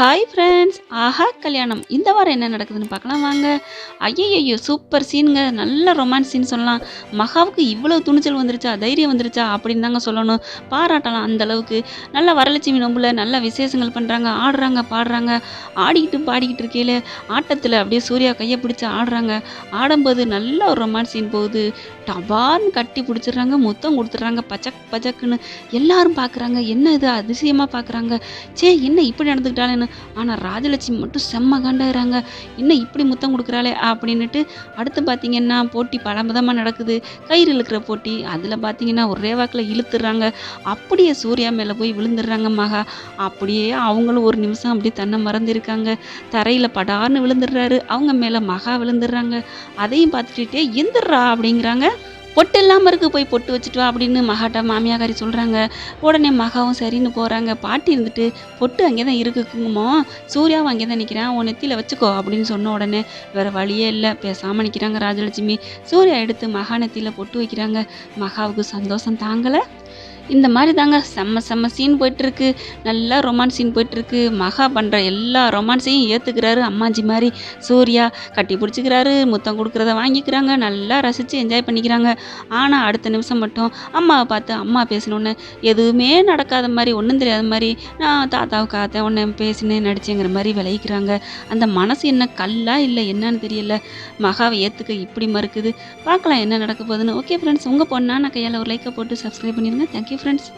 Hi friends ஆஹா கல்யாணம். இந்த வாரம் என்ன நடக்குதுன்னு பார்க்கலாம். வாங்க. ஐயையோ சூப்பர் சீனுங்க நல்ல ரொமான்ஸ் சீன் சொல்லலாம். மகாவுக்கு இவ்வளோ துணிச்சல் வந்துருச்சா தைரியம் வந்துருச்சா அப்படின்னு தாங்க சொல்லணும். பாராட்டலாம் அந்த அளவுக்கு. நல்ல வரலட்சுமி நொம்புல நல்ல விசேஷங்கள் பண்ணுறாங்க ஆடுறாங்க பாடுறாங்க. ஆடிக்கிட்டு பாடிக்கிட்டு இருக்கையில ஆட்டத்தில் அப்படியே சூர்யா கையை பிடிச்சி ஆடுறாங்க. ஆடும்போது நல்ல ஒரு ரொமான்ஸ் சீன் போகுது. டபார்னு கட்டி பிடிச்சிடுறாங்க. முத்தம் கொடுத்துட்றாங்க. பச்சக் பச்சக்குன்னு எல்லாரும் பார்க்குறாங்க. என்ன இது? அதிசயமாக பார்க்குறாங்க. சே என்ன இப்படி நடந்துக்கிட்டாலேன்னு ஆனால் ராஜலட்சுமி மட்டும் செம்ம காண்டாகிறாங்க என்ன இப்படி முத்தம் கொடுக்குறாளே அப்படின்னுட்டு அடுத்து பார்த்தீங்கன்னா போட்டி பலவிதமாக நடக்குது. கயிறு இழுக்கிற போட்டி அதில் பார்த்தீங்கன்னா ஒரே வாக்கில் இழுத்துடுறாங்க அப்படியே சூர்யா மேலே போய் விழுந்துடுறாங்க மகா. அப்படியே அவங்களும் ஒரு நிமிஷம் அப்படியே தன்னை மறந்துருக்காங்க. தரையில் படார்னு விழுந்துடுறாரு. அவங்க மேலே மகா விழுந்துடுறாங்க. அதையும் பார்த்துட்டு எந்திரா அப்படிங்கிறாங்க. பொட்டு இல்லாமல் இருக்குது போய் பொட்டு வச்சுட்டு வா அப்படின்னு மகாட்ட மாமியாக்காரி சொல்கிறாங்க உடனே மகாவும் சரின்னு போகிறாங்க பாட்டி இருந்துட்டு பொட்டு அங்கே தான் இருக்குங்குமோ சூர்யாவும் அங்கே தான் நிற்கிறான் உன் நெத்தியில் வச்சுக்கோ அப்படின்னு சொன்ன உடனே வேறு வழியே இல்லை. பேசாமல் நிற்கிறாங்க ராஜலட்சுமி. சூர்யா எடுத்து மகா நெத்தியில் பொட்டு வைக்கிறாங்க. மகாவுக்கு சந்தோஷம் தாங்கலை. இந்த மாதிரி தாங்க. செம்ம செம்ம சீன் போயிட்டுருக்கு. நல்லா ரொமான்ஸ் சீன் போயிட்டுருக்கு. மகா பண்ணுற எல்லா ரொமான்ஸையும் ஏற்றுக்கிறாரு அம்மாஜி மாதிரி. சூர்யா கட்டி பிடிச்சிக்கிறாரு முத்தம் கொடுக்குறத வாங்கிக்கிறாங்க. நல்லா ரசித்து என்ஜாய் பண்ணிக்கிறாங்க. ஆனால் அடுத்த நிமிஷம் மட்டும் அம்மாவை பார்த்து அம்மா பேசினோன்னே எதுவுமே நடக்காத மாதிரி ஒன்றும் தெரியாத மாதிரி நான் தாத்தாவுக்கு காத்த ஒன்று பேசினேன் நடிச்சேங்கிற மாதிரி விளைவிக்கிறாங்க அந்த மனசு என்ன கல்லா இல்லை என்னன்னு தெரியல. மகாவை ஏற்றுக்க இப்படி மறுக்குது. பார்க்கலாம் என்ன நடக்க போகுதுன்னு. ஓகே ஃப்ரெண்ட்ஸ் உங்கள் பொண்ணா? நான் கையால் ஒரு லைக்கை போட்டு சப்ஸ்கிரைப் பண்ணிடுங்க. Thank you friends